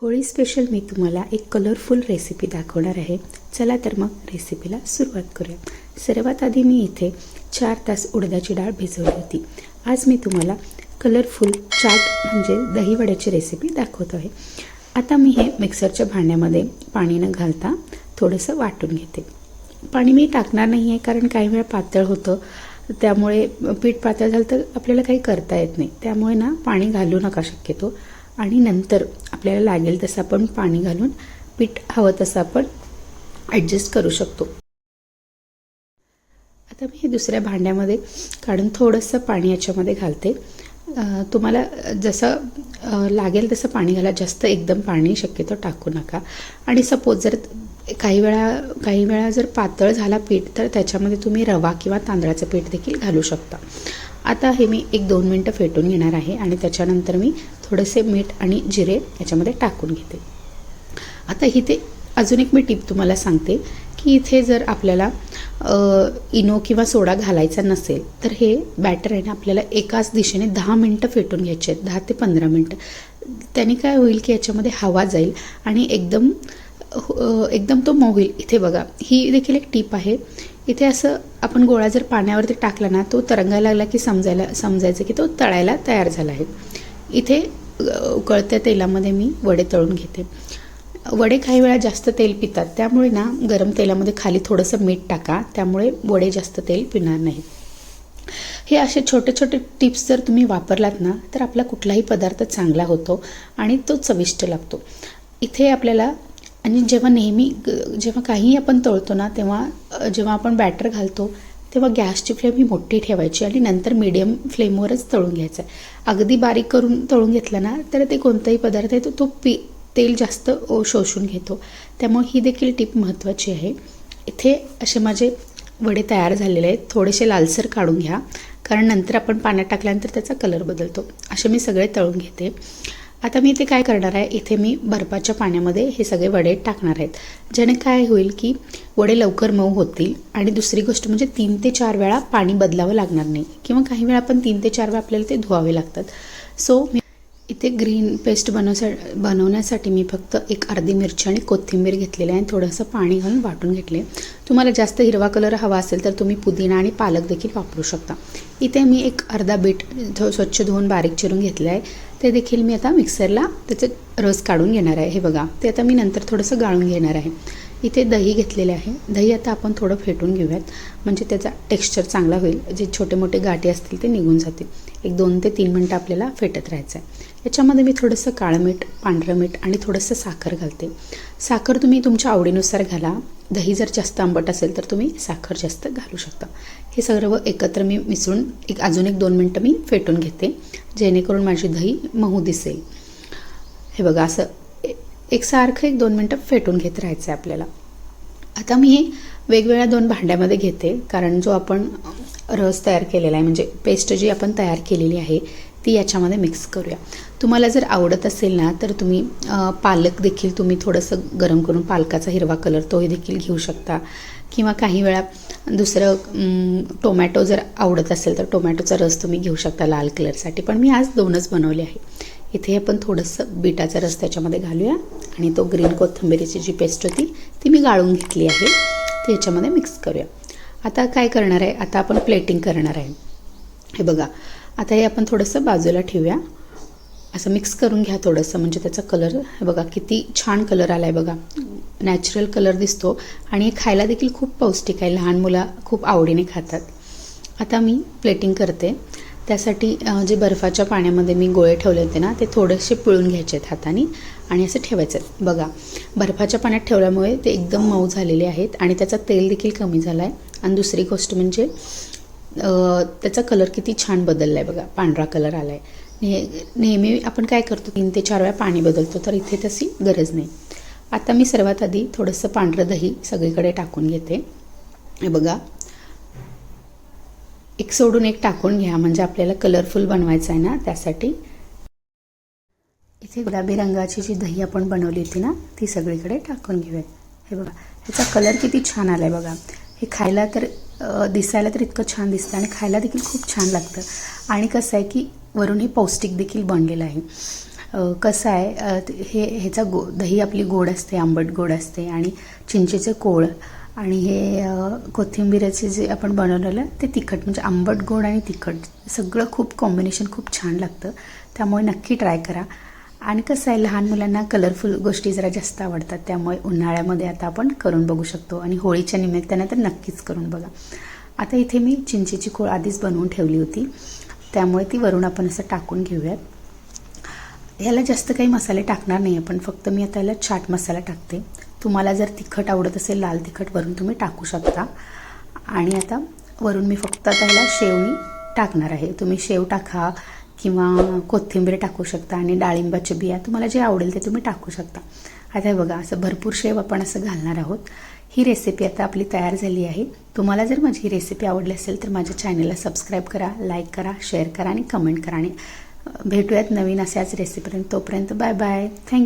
Holi special मी तुम्हाला एक colourful recipe दाखवणार आहे. चला तर मग रेसिपीला सुरुवात करूया. सर्वात आधी मी इथे चार तास उडदाची डाळ भिजवली होती. आज मी तुम्हाला कलरफुल चाट म्हणजे दहीवड्याची रेसिपी दाखवत आहे. आता मी हे मिक्सरच्या भांड्यामध्ये पाणी न घालता थोडंसं वाटून घेते. पाणी मी टाकणार नाही आहे कारण काही वेळा पातळ होतं. त्यामुळे पीठ पातळ झालं तर आपल्याला काही करता येत नाही. त्यामुळे ना पाणी घालू नका शक्यतो. आणि नंतर आपल्याला लागेल तसं आपण पाणी घालून पीठ हवं तसं आपण ॲडजस्ट करू शकतो. आता मी हे दुसऱ्या भांड्यामध्ये काढून थोडंसं पाणी याच्यामध्ये घालते. तुम्हाला जसं लागेल तसं पाणी घाला. जास्त एकदम पाणी शक्यतो टाकू नका. आणि सपोज जर काही वेळा काही वेळा जर पातळ झाला पीठ तर त्याच्यामध्ये तुम्ही रवा किंवा तांदळाचं पीठ देखील घालू शकता. आता हे मी एक दोन मिनटं फेटून घेणार आहे आणि त्याच्यानंतर मी थोडेसे मीठ आणि जिरे याच्यामध्ये टाकून घेते. आता इथे अजून एक मी टिप तुम्हाला सांगते की इथे जर आपल्याला इनो किंवा सोडा घालायचा नसेल तर हे बॅटर आहे ना आपल्याला एकाच दिशेने दहा मिनटं फेटून घ्यायचे आहेत दहा ते पंधरा मिनटं. त्याने काय होईल की याच्यामध्ये हवा जाईल आणि एकदम हो, एकदम तो मऊ होईल इथे बघा ही देखील एक टीप आहे. इथे असं आपण गोळा जर पाण्यावरती टाकला ना तो तरंगायला लागला की समजायला समजायचं की तो तळायला तयार झाला आहे. इथे उकळत्या तेलामध्ये मी वडे तळून घेते. वडे काही वेळा जास्त तेल पितात. त्यामुळे ना गरम तेलामध्ये खाली थोडंसं मीठ टाका. त्यामुळे वडे जास्त तेल पिणार नाही. हे असे छोटे छोटे टिप्स जर तुम्ही वापरलात ना तर आपला कुठलाही पदार्थ चांगला होतो आणि तो चविष्ट लागतो. इथे आपल्याला आणि जेव्हा नेहमी जेव्हा काहीही आपण तळतो ना तेव्हा जेव्हा आपण बॅटर घालतो तेव्हा गॅसची फ्लेम ही मोठी ठेवायची आणि नंतर मीडियम फ्लेमवरच तळून घ्यायचं. अगदी बारीक करून तळून घेतलं ना तर ते कोणताही पदार्थ आहे तो तो पी तेल जास्त ओ- शोषून घेतो. त्यामुळे ही देखील टीप महत्त्वाची आहे. इथे असे माझे वडे तयार झालेले आहेत. थोडेसे लालसर काढून घ्या. कारण नंतर आपण पाण्यात टाकल्यानंतर त्याचा कलर बदलतो. असे मी सगळे तळून घेते. आता मी इथे काय करणार आहे? इथे मी बर्फाच्या पाण्यामध्ये हे सगळे वडे टाकणार आहेत. ज्याने काय होईल की वडे लवकर मऊ होतील आणि दुसरी गोष्ट म्हणजे तीन ते चार वेळा पाणी बदलावं लागणार नाही. किंवा काही वेळा पण तीन ते चार वेळा आपल्याला ते धुवावे लागतात. सो मी इथे ग्रीन पेस्ट बनवसा बनवण्यासाठी मी फक्त एक अर्धी मिरची आणि कोथिंबीर घेतलेली आहे आणि थोडंसं पाणी घालून वाटून घेतले. तुम्हाला जास्त हिरवा कलर हवा असेल तर तुम्ही पुदिना आणि पालक देखील वापरू शकता. इथे मी एक अर्धा बीट स्वच्छ धुवून बारीक चिरून घेतलं आहे. ते देखील मी आता मिक्सरला त्याचे रस काढून घेणार आहे. हे बघा ते आता मी नंतर थोडंसं गाळून घेणार आहे. इथे दही घेतलेले आहे. दही आता आपण थोडं फेटून घेऊयात. म्हणजे त्याचा टेक्स्चर चांगला होईल. जे छोटे मोठे गाठी असतील ते निघून जातील. एक दोन ते तीन मिनटं आपल्याला फेटत राहायचं आहे याच्यामध्ये मी थोडंसं काळं मीठ पांढरं मीठ आणि थोडंसं साखर घालते. साखर तुम्ही तुमच्या आवडीनुसार घाला. दही जर जास्त आंबट असेल तर तुम्ही साखर जास्त घालू शकता. हे सर्व एकत्र मी मिसळून एक अजून एक दोन मिनटं मी फेटून घेते जेणेकरून माझी दही मऊ दिसेल. हे बघा असं एक एकसारखं एक दोन मिनटं फेटून घेत राहायचं आहे आपल्याला. आता मी हे वेगवेगळ्या दोन भांड्यामध्ये घेते कारण जो आपण रस तयार केलेला आहे म्हणजे पेस्ट जी आपण तयार केलेली आहे ती याच्यामध्ये मिक्स करूया. तुम्हाला जर आवडत असेल ना तर तुम्ही पालक देखील तुम्ही थोडंसं गरम करून पालकाचा हिरवा कलर तोही देखील घेऊ शकता. किंवा काही वेळा दुसरं टोमॅटो जर आवडत असेल तर टोमॅटोचा रस तुम्ही घेऊ शकता लाल कलरसाठी पण मी आज दोनच बनवले आहे. इथे आपण थोडंसं बिटाचा रस त्याच्यामध्ये घालूया आणि तो ग्रीन कोथिंबिरीची जी पेस्ट होती ती मी गाळून घेतली आहे. ती याच्यामध्ये मिक्स करूया. आता काय करणार आहे? आता आपण प्लेटिंग करणार आहे. हे बघा. आता हे आपण थोडंसं बाजूला ठेवूया. असं मिक्स करून घ्या थोडंसं म्हणजे त्याचा कलर बघा किती छान कलर आला आहे बघा. नॅचरल कलर दिसतो आणि हे खायला देखील खूप पौष्टिक आहे. लहान मुलं खूप आवडीने खातात. आता मी प्लेटिंग करते. त्यासाठी जे बर्फाच्या पाण्यामध्ये मी गोळे ठेवले होते ना ते थोडेसे पिळून घ्यायचे आहेत हाताने आणि असं ठेवायचं आहे. बघा बर्फाच्या पाण्यात ठेवल्यामुळे ते एकदम मऊ झालेले आहेत आणि त्याचा तेल देखील कमी झाला आहे आणि दुसरी गोष्ट म्हणजे त्याचा कलर किती छान बदलला आहे बघा. पांढरा कलर आला आहे ने नेहमी आपण काय करतो तीन ते चार वेळा पाणी बदलतो तर इथे तशी गरज नाही. आता मी सर्वात आधी थोडंसं पांढरं दही सगळीकडे टाकून घेते. हे बघा. एक सोडून एक टाकून घ्या म्हणजे आपल्याला कलरफुल बनवायचं आहे ना त्यासाठी. इथे गुलाबी रंगाची जी दही आपण बनवली होती ना ती सगळीकडे टाकून घेऊया. हे बघा. ह्याचा कलर किती छान आला आहे बघा. हे खायला तर दिसायला तर इतकं छान दिसतं आणि खायला देखील खूप छान लागतं. आणि कसं आहे की वरून हे पौष्टिक देखील बनलेलं आहे. कसं आहे हे ह्याचा गो दही आपली गोड असते आंबट गोड असते आणि चिंचेचे कोळ आणि हे अ, जे आपण बनवलेलं ते तिखट म्हणजे आंबट गोड आणि तिखट सगळं खूप कॉम्बिनेशन खूप छान लागतं. त्यामुळे नक्की ट्राय करा. आणि कसं आहे लहान मुलांना कलरफुल गोष्टी जरा जास्त आवडतात त्यामुळे उन्हाळ्यामध्ये आता आपण करून बघू शकतो. आणि होळीच्या निमित्तानं तर नक्कीच करून बघा. आता इथे मी चिंचेची खोळ आधीच बनवून ठेवली होती. त्यामुळे ती वरून आपण असं टाकून घेऊयात. ह्याला जास्त काही मसाले टाकणार नाही आपण फक्त मी आता याला चाट मसाला टाकते. तुम्हाला जर तिखट आवडत असेल लाल तिखट वरून तुम्ही टाकू शकता. आणि आता वरून मी फक्त आता ह्याला शेवणी टाकणार आहे. तुम्ही शेव टाका किंवा कोथिंबीर टाकू शकता आणि डाळिंबाच्या बिया तुम्हाला जे आवडेल ते तुम्ही टाकू शकता. आता हे बघा असं भरपूर शेव आपण असं घालणार आहोत. ही रेसिपी आता आपली तयार झाली आहे. तुम्हाला जर माझी ही रेसिपी आवडली असेल तर माझ्या चॅनलला सबस्क्राईब करा लाईक करा शेअर करा आणि कमेंट करा. आणि भेटूयात नवीन अशाच रेसिपीपर्यंत तोपर्यंत बाय बाय थँक्यू